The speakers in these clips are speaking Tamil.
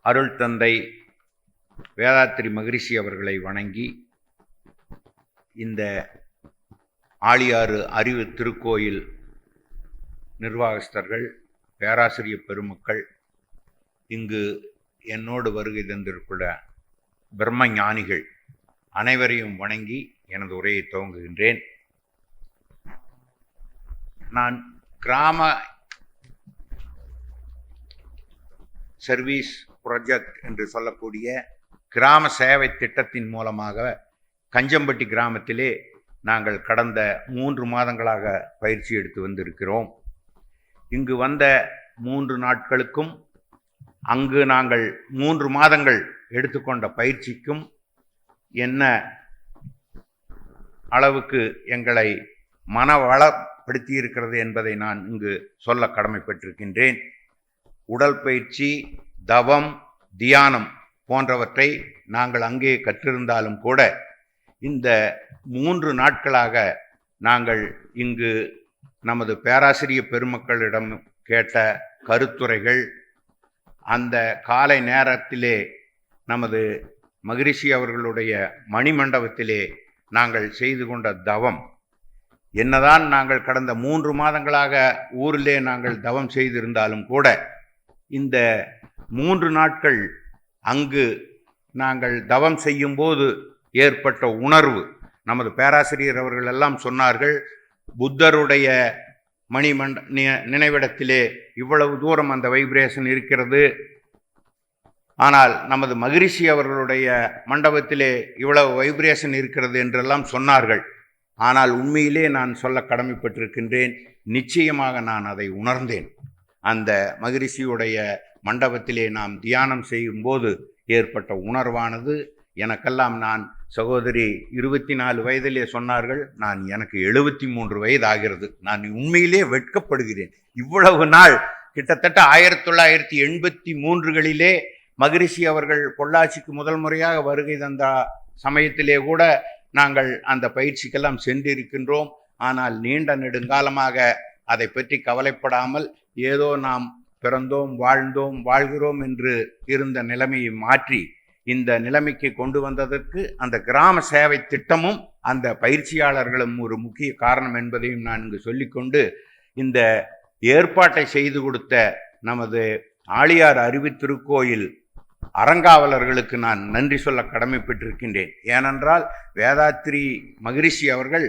அருள் தந்தை வேதாத்திரி மகரிஷி அவர்களை வணங்கி இந்த ஆழியாறு அறிவு திருக்கோயில் நிர்வாகஸ்தர்கள் பேராசிரியர் பெருமக்கள் இங்கு என்னோடு வருகை தந்திருக்கிற பிரம்ம ஞானிகள் அனைவரையும் வணங்கி எனது உரையை துவங்குகின்றேன். நான் கிராம சர்வீஸ் ப்ரொஜெக்ட் என்று சொல்லக்கூடிய கிராம சேவை திட்டத்தின் மூலமாக கஞ்சம்பட்டி கிராமத்திலே நாங்கள் கடந்த மூன்று மாதங்களாக பயிற்சி எடுத்து வந்திருக்கிறோம். இங்கு வந்த மூன்று நாட்களுக்கும் அங்கு நாங்கள் மூன்று மாதங்கள் எடுத்துக்கொண்ட பயிற்சிக்கும் என்ன அளவுக்கு எங்களை மனவளப்படுத்தி இருக்கிறது என்பதை நான் இங்கு சொல்ல கடமைப்பட்டிருக்கின்றேன். உடல் பயிற்சி தவம் தியானம் போன்றவற்றை நாங்கள் அங்கே கற்றிருந்தாலும் கூட இந்த மூன்று நாட்களாக நாங்கள் இங்கு நமது பேராசிரியர் பெருமக்களிடம் கேட்ட கருத்துரைகள் அந்த காலை நேரத்திலே நமது மகிரிஷி அவர்களுடைய மணிமண்டபத்திலே நாங்கள் செய்து கொண்ட தவம். என்னதான் நாங்கள் கடந்த மூன்று மாதங்களாக ஊரிலே நாங்கள் தவம் செய்திருந்தாலும் கூட இந்த மூன்று நாட்கள் அங்கு நாங்கள் தவம் செய்யும்போது ஏற்பட்ட உணர்வு. நமது பேராசிரியர் அவர்கள் எல்லாம் சொன்னார்கள் புத்தருடைய மணிமண்ட நி- நினைவிடத்திலே இவ்வளவு தூரம் அந்த வைப்ரேஷன் இருக்கிறது. ஆனால் நமது மகிரிஷி அவர்களுடைய மண்டபத்திலே இவ்வளவு வைப்ரேஷன் இருக்கிறது என்றெல்லாம் சொன்னார்கள். ஆனால் உண்மையிலே நான் சொல்ல கடமைப்பட்டிருக்கின்றேன் நிச்சயமாக நான் அதை உணர்ந்தேன். அந்த மகிரிஷியுடைய மண்டபத்திலே நாம் தியானம் செய்யும்போது ஏற்பட்ட உணர்வானது. எனக்கெல்லாம் நான் சகோதரி இருபத்தி நாலு வயதிலே சொன்னார்கள் நான் எனக்கு எழுபத்தி மூன்று வயது ஆகிறது. நான் உண்மையிலே வெட்கப்படுகிறேன். இவ்வளவு நாள் கிட்டத்தட்ட ஆயிரத்தி தொள்ளாயிரத்தி எண்பத்தி மூன்றுகளிலே மகரிஷி அவர்கள் பொள்ளாச்சிக்கு முதல் முறையாக வருகை தந்த சமயத்திலே கூட நாங்கள் அந்த பயிற்சிக்கெல்லாம் சென்றிருக்கின்றோம். ஆனால் நீண்ட நெடுங்காலமாக அதை பற்றி கவலைப்படாமல் ஏதோ நாம் பிறந்தோம் வாழ்ந்தோம் வாழ்கிறோம் என்று இருந்த நிலைமையை மாற்றி இந்த நிலைமைக்கு கொண்டு வந்ததற்கு அந்த கிராம சேவை திட்டமும் அந்த பயிற்சியாளர்களும் ஒரு முக்கிய காரணம் என்பதையும் நான் இங்கு சொல்லிக்கொண்டு இந்த ஏற்பாட்டை செய்து கொடுத்த நமது ஆழியார் அறிவித்திருக்கோயில் அறங்காவலர்களுக்கு நான் நன்றி சொல்ல கடமைப்பட்டிருக்கின்றேன். ஏனென்றால் வேதாத்திரி மகிரிஷி அவர்கள்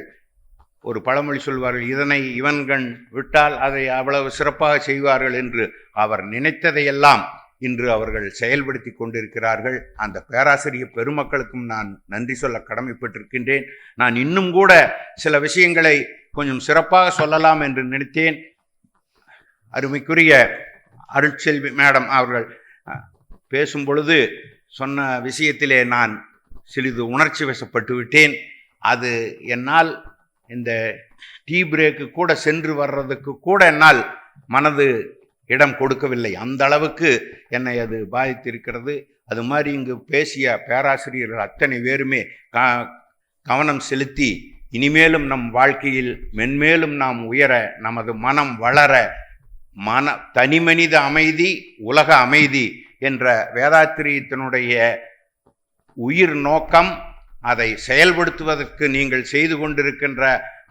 ஒரு பழமொழி சொல்வார்கள் இதனை இவன்கண் விட்டால் அதை அவ்வளவு சிறப்பாக செய்வார்கள் என்று அவர் நினைத்ததையெல்லாம் இன்று அவர்கள் செயல்படுத்தி கொண்டிருக்கிறார்கள். அந்த பேராசிரியர் பெருமக்களுக்கும் நான் நன்றி சொல்ல கடமைப்பட்டிருக்கின்றேன். நான் இன்னும் கூட சில விஷயங்களை கொஞ்சம் சிறப்பாக சொல்லலாம் என்று நினைத்தேன். அருமைக்குரிய அருட்செல்வி மேடம் அவர்கள் பேசும் பொழுது சொன்ன விஷயத்திலே நான் சிறிது உணர்ச்சி வசப்பட்டு விட்டேன் அது என்னால் இந்த டீ பிரேக்கு கூட சென்று வர்றதுக்கு கூட என்னால் மனது இடம் கொடுக்கவில்லை. அந்த அளவுக்கு என்னை அது பாதித்திருக்கிறது. அது மாதிரி இங்கு பேசிய பேராசிரியர்கள் அத்தனை பேருமே க கவனம் செலுத்தி இனிமேலும் நம் வாழ்க்கையில் மென்மேலும் நாம் உயர நமது மனம் வளர மன தனிமனித அமைதி உலக அமைதி என்ற வேதாத்திரியத்தினுடைய உயிர் நோக்கம் அதை செயல்படுத்துவதற்கு நீங்கள் செய்து கொண்டிருக்கின்ற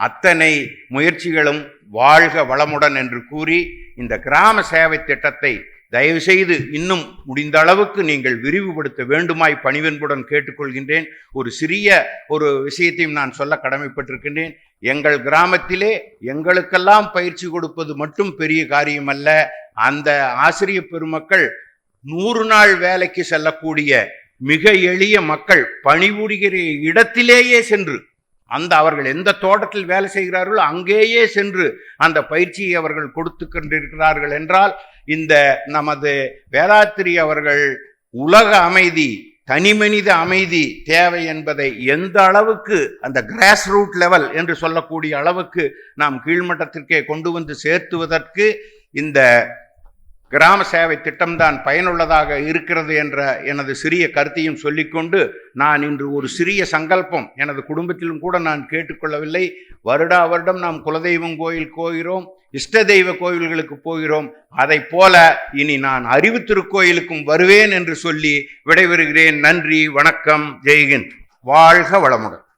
அத்தனை முயற்சிகளும் வாழ்க வளமுடன் என்று கூறி இந்த கிராம சேவை திட்டத்தை தயவுசெய்து இன்னும் முடிந்த அளவுக்கு நீங்கள் விரிவுபடுத்த வேண்டுமாய் பணிவென்புடன் கேட்டுக்கொள்கின்றேன். ஒரு சிறிய ஒரு விஷயத்தையும் நான் சொல்ல கடமைப்பட்டிருக்கின்றேன். எங்கள் கிராமத்திலே எங்களுக்கெல்லாம் பயிற்சி கொடுப்பது மட்டும் பெரிய காரியம் அல்ல அந்த ஆசிரியர் பெருமக்கள் நூறு நாள் வேலைக்கு செல்லக்கூடிய மிக எளிய மக்கள் பணிபுரிகிற இடத்திலேயே சென்று அந்த அவர்கள் எந்த தோட்டத்தில் வேலை செய்கிறார்களோ அங்கேயே சென்று அந்த பயிற்சியை அவர்கள் கொடுத்து கொண்டிருக்கிறார்கள் என்றால் இந்த நமது வேதாத்திரி அவர்கள் உலக அமைதி தனிமனித அமைதி தேவை என்பதை எந்த அளவுக்கு அந்த கிராஸ் ரூட் லெவல் என்று சொல்லக்கூடிய அளவுக்கு நாம் கீழ்மட்டத்திற்கே கொண்டு வந்து சேர்த்துவதற்கு இந்த கிராம சேவை திட்டம்தான் பயனுள்ளதாக இருக்கிறது என்ற எனது சிறிய கருத்தையும் சொல்லிக்கொண்டு நான் இன்று ஒரு சிறிய சங்கல்பம் எனது குடும்பத்திலும் கூட நான் கேட்டுக்கொள்ளவில்லை. வருடா வருடம் நாம் குலதெய்வம் கோயில் போகிறோம் இஷ்ட தெய்வ கோயில்களுக்கு போகிறோம். அதைப் போல இனி நான் அறிவு திருக்கோயிலுக்கும் வருவேன் என்று சொல்லி விடைபெறுகிறேன். நன்றி வணக்கம் ஜெய்கின் வாழ்க வளமுடன்.